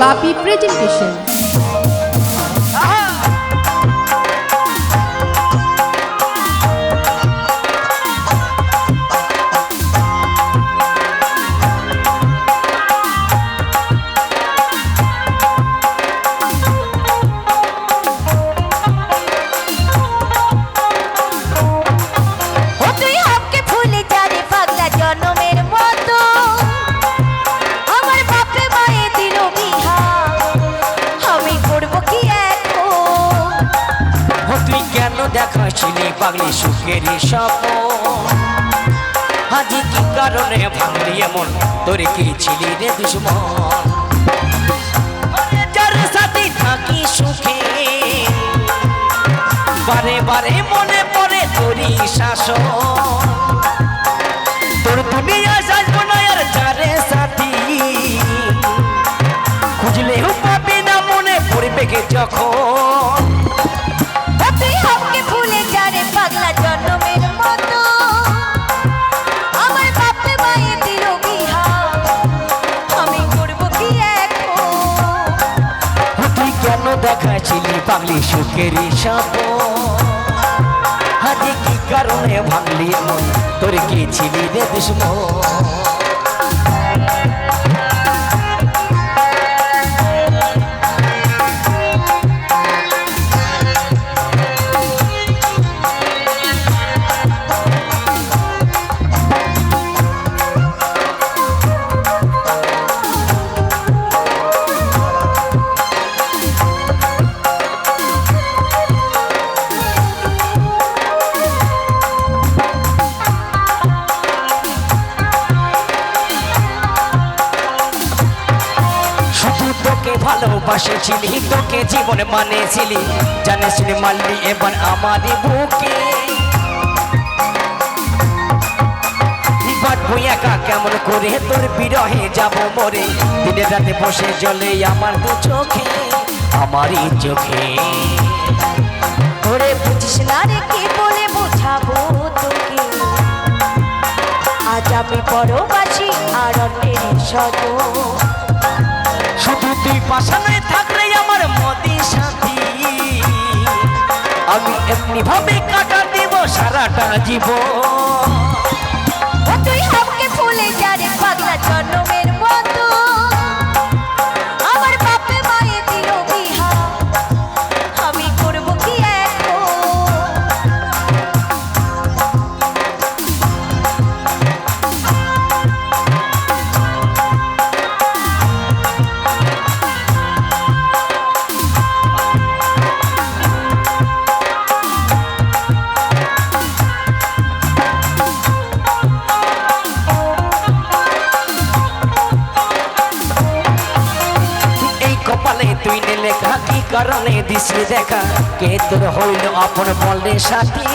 বাপি presentation পাগলি সুখের স্বপ্ন। আজি কি কারণে ভাঙলি এমন? তোর কি ছিলি রে দুশ্মন? থাকি সুখে, বারে বারে মনে পড়ে তোরই শাসন। তোর দুনিয়া না আর যারে সাথী। খুঁজলেও পাবি না মনে পড়বে যখন। পাগলি সুখের সাপ। হাতে কি কারণে ভাঙলি মন? তোর কি ছিলি রে দুশ্মন? তোকে ভালোবাসেছিলি, তোকে জীবন মানেছিলি। জানিসনি মারলি এবার আমারই বুকে। একা কেমন করে তোর বিরহে যাব মরে? দিনে রাতে বসে জলে আমার দু চোখে, আমারই চোখে। ওরে বুঝিস না রে কি বলে বোঝাবো তোকে? আজ আমি পরবাসী আর অন্যের তুই পাশানে থাকলে আমার মতি সাথী আমি এমনি ভাবে কাটা দিব সারাটা জীবন। তুই হামকে ফুলে যারে পাগলা জন্মের মতো। তুই নে লেখা কি কারণে দিছি দেখা। কে তোর হইল আপন বলে সাথী।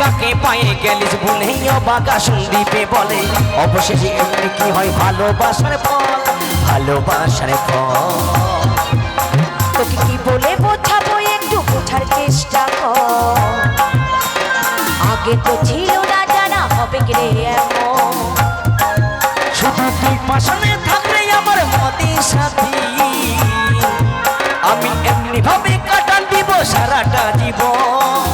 কাকে পায়ে গেলিস ভুলেই বাগা সন্দীপে বলে? অবশেষে এমনি কি হয় ভালোবাসার ফল ভালোবাসার ফল তোকে কি বলে বোঝাবো একটু বোঝার চেষ্টা কর। আগে তো ছিল না জানা হবে কি রে এমন শুধু থাকলে আমার মতি সাথী। আমি এমনি ভাবে কাটান দিব সারাটা জীবন।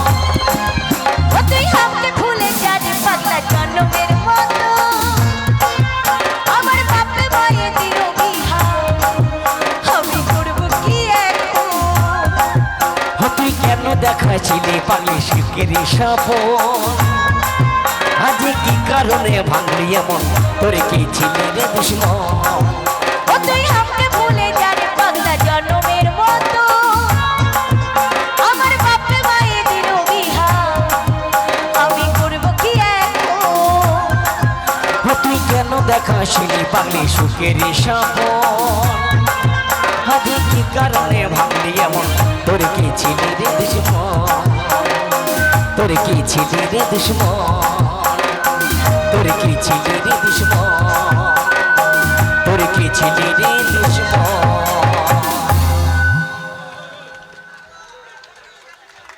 যারে পাগলা শিখের সাপন আজ কি কারণে ভাঙলি এমন? তোর কি ছিলি রে দুশ্মন ও তুই হামকে ভুলে যারে পাগলা জন্মের মতো। আমার বাপে মায়ে দিল বিহা আমি করব কি এখন ও তুই কেন দেখাছিলি পাগলি সুখের সাপন কি কারণে ভাঙলি এমন? তোর কি ছিলি রে দুশ্মন তোর কি ছিলি রে দুশ্মন তোর কি ছিলি রে দুশ্মন তোর কি ছিলি রে দুশ্মন